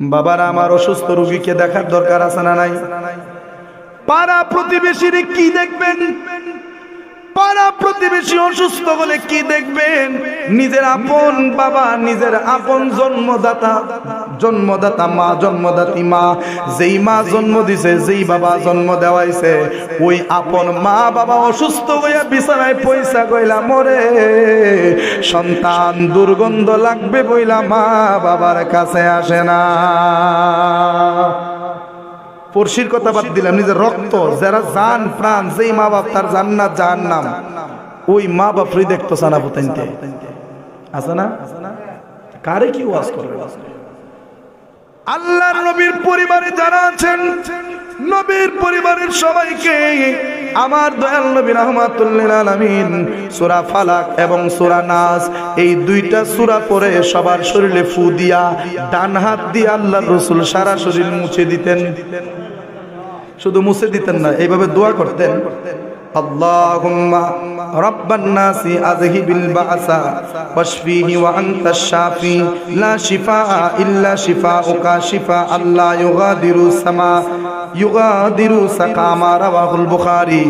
বাবারা আমার অসুস্থ রুগীকে দেখার দরকার আছে না নাই? পাড়া প্রতিবেশীরে কি দেখবেন? পাড়া প্রতিবেশী অসুস্থ হলে কি দেখবেন? নিজের আপন বাবা, নিজের আপন জন্মদাতা জন্মদাতা মা, জন্মদাতি মা, যেই মা জন্ম দিছে, যেই বাবা জন্ম দেওয়াইছে, ওই আপন মা বাবা অসুস্থ হইয়া বিছানায় পয়সা কইলা মরে। সন্তান দুর্গন্ধ লাগবে বইলা মা বাবার কাছে আসে না। পড়শির কথা বাদ দিলাম, নিজের রক্ত, যারা জান প্রাণ, যেই মা বাপ তার জান্নাত নাম ওই মা বাপ রে দেখতো সানা পুতাইতে আছে না? কারে কি ওয়াজ করবে আল্লাহর নবীর পরিবারে যারা আছেন, নবীর পরিবারের সবাইকে আমার দয়াল নবী রহমাতুল্লিল আলমিন, সুরা ফালাক এবং সুরা নাস, এই দুইটা সুরা পরে সবার শরীরে ফু দিয়া, ডান হাত দিয়ে আল্লাহ রসুল সারা শরীর মুছে দিতেন। শুধু মুছে দিতেন না, এইভাবে দোয়া করতেন। রাব্বান নাসি আযহিবিল বাসা ওয়াশফিহি ওয়া আনতাশ শাফি লা শিফাআ ইল্লা শিফাউকা শিফা আল্লাহ ইউগাদিরু সামা ইউগাদিরু সাকামা রাওয়াহুল বুখারী।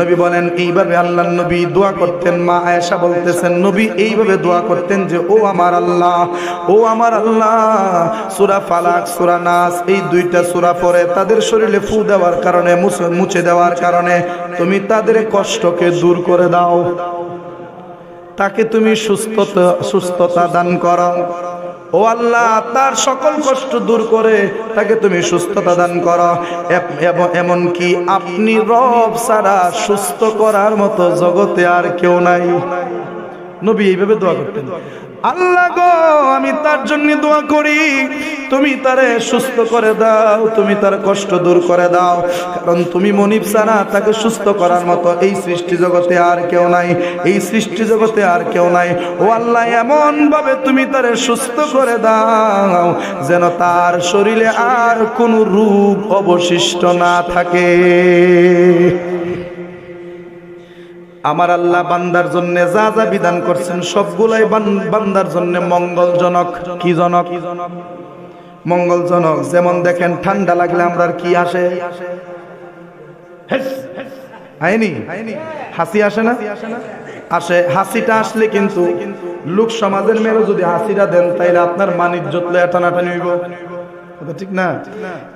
নবী বলেন, এইভাবে আল্লাহর নবী দোয়া করতেন, মা আয়েশা বলতেছেন, নবী এইভাবে দোয়া করতেন যে, ও আমার আল্লাহ, ও আমার আল্লাহ, সূরা ফালাক, সূরা নাস, এই দুইটা সূরা পড়ে তাদের শরীরে ফু দেওয়ার কারণে মুছে দেওয়ার কারণে, তুমি তাদের কষ্টকে দূর করে দাও। তাকে তুমি সুস্থতা সুস্থতা দান করো। ও আল্লাহ, তার সকল কষ্ট দূর করে তাকে তুমি সুস্থতা দান করো। এমন কি আপনি রব সারা সুস্থ করার মতো জগতে আর কেউ নাই। নবী এইভাবে দোয়া করতেন। আল্লাহ গো আমি তার জন্য দোয়া করি। তুমি তারে সুস্থ করে দাও তুমি তার কষ্ট দূর করে দাও। কারণ তুমি মনিব সারা তাকে সুস্থ করার মতো এই সৃষ্টি জগতে আর কেউ নাই। এই সৃষ্টি জগতে আর কেউ নাই। ও আল্লাহ এমন ভাবে তুমি তারে সুস্থ করে দাও যেন তার শরীরে আর কোনো রোগ অবশিষ্ট না থাকে। আমার আল্লাহ বান্দার জন্য যা যা বিধান করছেন, সবগুলাই বান- বান্দার জন্য মঙ্গলজনক। কি জনক? মঙ্গলজনক। যেমন দেখেন, ঠান্ডা লাগলে আমরা কি আসে? আইনি? হাসি আসে না? আসে। হাসিটা আসলে কিন্তু লোক সমাজের মেয়েও যদি হাসিটা দেন, তাইলে আপনার মানিজ্যত লয়া টানাটানি হইব। ঠিক না?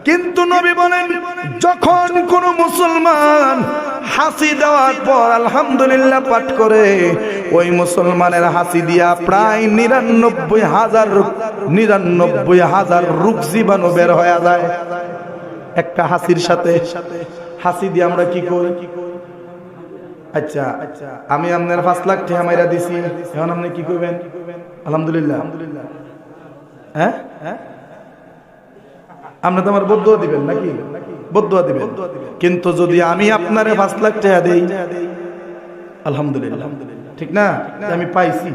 কিন্তু নবী বলেন, যখন কোন মুসলমান হাসি দেওয়ার পর আলহামদুলিল্লাহ পাঠ করে, ওই মুসলমানের হাসি দিয়া প্রায় নিরানব্বই হাজার নিরানব্বই হাজার রোগ জীবাণু বের হয়ে যায়। একটা হাসির সাথে, হাসি দিয়ে আমরা কি করি? আচ্ছা আমি আপনার পাঁচ লাখ টাকা মাইরা দিছি, এখন আপনি কি করবেন? আলহামদুলিল্লাহ। হ্যাঁ? হ্যাঁ আপনি তো আমার বদ্ধ দিবেন নাকি? বদুয়া দিবেন। কিন্তু যদি আমি আপনারে পাঁচ লাখ টাকা দেই, আলহামদুলিল্লাহ। ঠিক না? আমি আমি পাইছি।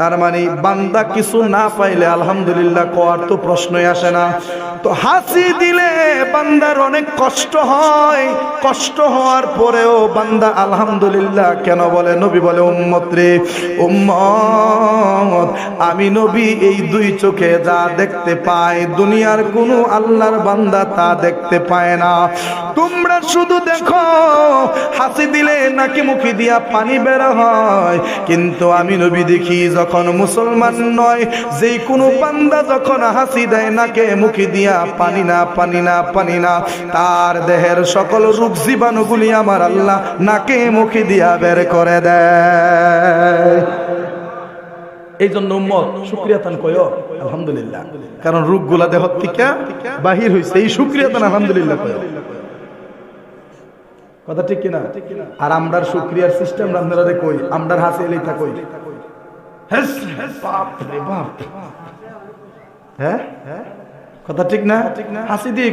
তার মানে বান্দা কিছু না পাইলে আলহামদুলিল্লাহ কোয়ার তো প্রশ্নই আসে না। তো হাসি দিলে বান্দার অনেক কষ্ট হয়। কষ্ট হওয়ার পরেও বান্দা আলহামদুলিল্লাহ কেন বলে? নবী বলে, উম্মত রে, উম্মত, আমি নবী, এই দুই চোখে যা দেখতে পাই, দুনিয়ার কোনো আল্লাহর বান্দা তা দেখতে পায় না। তোমরা শুধু দেখো, হাসি দিলে নাকি মুখি দিয়া পানি বের হয়। কিন্তু আমি নবী দেখি যখন মুসলমান নয়, যেই কোনো বান্দা যখন হাসি দেয়, নাকে মুখি দিয়া পানি না পানি না পানি না, তার দেহের সকল রোগ জীবাণুগুলি আমার আল্লাহ নাকে মুখি দিয়া বের করে দেয়। এই জন্য উম্মত শুক্রিয়া তান কয় আলহামদুলিল্লাহ। কারণ রোগগুলা দেহ থেকে বাহির হইছে, এই শুক্রিয়া তান আলহামদুলিল্লাহ কয় কথা ঠিক কিনা? আর আমরার শুক্রিয়ার সিস্টেম আপনারা কই? আমরার হাসি এলেই তা কই হেস, বাপ রে বাপ হ্যাঁ? কথা ঠিক না? হাসি দিয়ে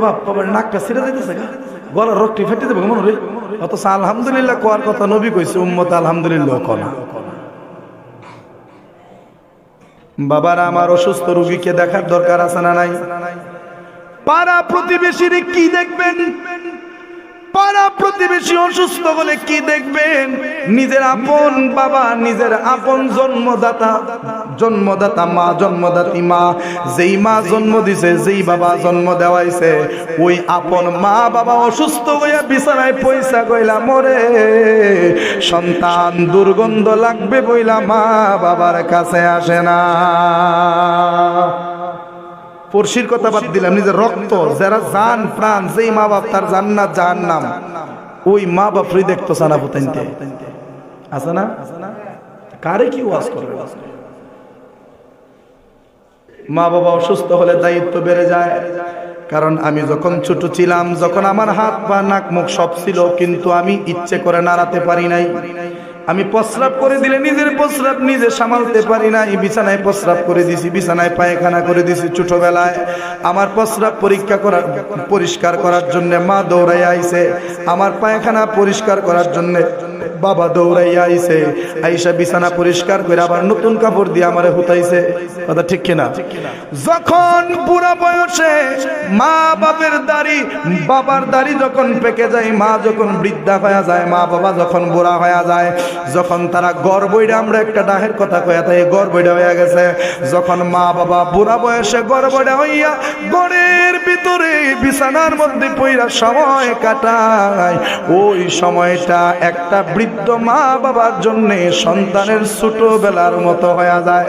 বাপ বাবার নাকটা কথা আলহামদুলিল্লাহ বাবারা, আমার অসুস্থ রুগীকে দেখার দরকার আছে না নাই? পাড়া প্রতিবেশীর কি দেখবেন? পাড়া প্রতিবেশী অসুস্থ হলে কি দেখবেন? নিজের আপন বাবা, নিজের আপন জন্মদাতা জন্মদাতা মা, জন্মদাতি মা, যেই মা জন্ম দিছে, যেই বাবা জন্ম দেওয়াইছে, ওই আপন মা বাবা অসুস্থ হইয়া বিছানায় পয়সা কইলা মরে। সন্তান দুর্গন্ধ লাগবে বইলা মা বাবার কাছে আসে না। পড়শির কথা বাদ দিলাম, নিজের রক্ত, যারা জান প্রাণ, যেই মা বাপ তার জান না জান্নাত, জাহান্নাম, ওই মা বাপ ফ্রি দেখতো সানা পুতাইতে আছে না? কারে কি ওয়াজ করবে মা বাবা অসুস্থ হলে দায়িত্ব বেড়ে যায়, কারণ আমি যখন ছোট ছিলাম, যখন আমার হাত পা নাক মুখ সব ছিল, কিন্তু আমি ইচ্ছে করে নাড়াতে পারি নাই। আমি প্রস্রাব করে দিলে নিজের প্রস্রাব নিজে সামালতে পারি না। এই বিছানায় প্রস্রাব করে দিছি, বিছানায় পায়খানা করে দিছি ছোটবেলায়। আমার প্রস্রাব পরীক্ষা করার, পরিষ্কার করার জন্য মা দৌড়াই আইছে। আমার পায়খানা পরিষ্কার করার জন্য বাবা দৌড়াইয়া আইছে। আইসা বিছানা পরিষ্কার করে আবার নতুন কাপড় দিয়ে আমারে হুতাইছে। কথা ঠিক কিনা? যখন বুড়া বয়সে মা বাপের দাড়ি, বাবার দাড়ি যখন পেকে যায়, মা যখন বৃদ্ধা হয়ে যায় মা বাবা যখন বুড়া হয়ে যায় যখন তারা গড় বইটা আমরা একটা ডাহের কথা কয়া তাই গড় বইটা হয়ে গেছে। যখন মা বাবা বুড়া বয়সে গড় বইটা হইয়া গড়ের ভিতরে বিছানার মধ্যে পইরা সময় কাটায়, ওই সময়টা একটা বৃদ্ধ মা বাবার জন্যে সন্তানের ছোটবেলার মতো হয়ে যায়।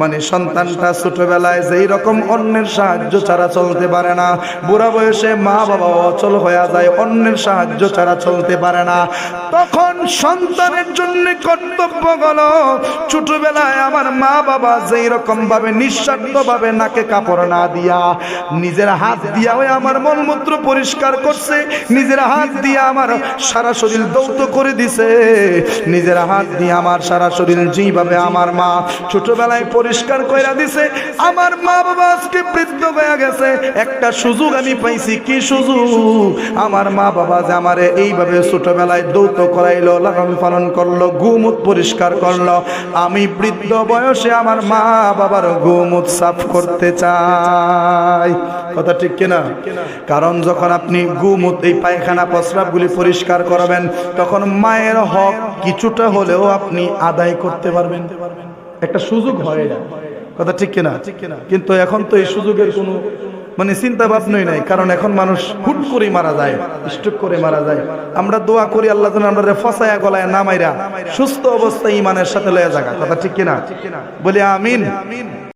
মানে সন্তানটা ছোটবেলায় যেই রকম অন্যের সাহায্য ছাড়া চলতে পারে না। বুড়া বয়সে মা বাবা অচল হয়ে যায়, অন্যের সাহায্য ছাড়া চলতে পারে না। তখন সন্তানের জন্য কর্তব্য গেল, ছোটবেলায় আমার মা বাবা যেই রকম ভাবে নিঃস্বার্থ ভাবে নাকে কাপড় না দিয়া নিজের হাত দিয়া ওই আমার মলমূত্র পরিষ্কার করছে, নিজের হাত দিয়ে আমার সারা শরীর দৌত করে দিছে, নিজের হাত দিয়ে আমার সারা শরীর যেইভাবে আমার মা ছোটবেলায় পরিষ্কার কইরা দিছে, আমার মা বাবা আজকে বৃদ্ধ হয়ে গেছে। একটা সুযোগ আমি পাইছি। কি সুযোগ? আমার মা বাবা যে আমারে এইভাবে ছোটবেলায় দৌত করাইলো, লালন পালন করল গুমুত পরিষ্কার করল, আমি বৃদ্ধ বয়সে আমার মা বাবার গুমুত সাফ করতে চাই। কথা ঠিক কিনা? কারণ যখন আপনি গুমুত এই পায়খানা প্রস্রাবগুলি পরিষ্কার করাবেন, তখন মায়ের হক কিছুটা হলেও আপনি আদায় করতে পারবেন। একটা সুযোগ হয় না কথা ঠিক কিনা? কিন্তু এখন তো এই সুযোগের কোনো মানে চিন্তা ভাবনাই নাই। কারণ এখন মানুষ হুট করে মারা যায় স্ট্রোক করে মারা যায়। আমরা দোয়া করি আল্লাহ যেন আমরা ফসায়া গলায় নামাইরা সুস্থ অবস্থায় ইমানের সাথে লয়ে জাগা কথা ঠিক কিনা? বলি আমিন।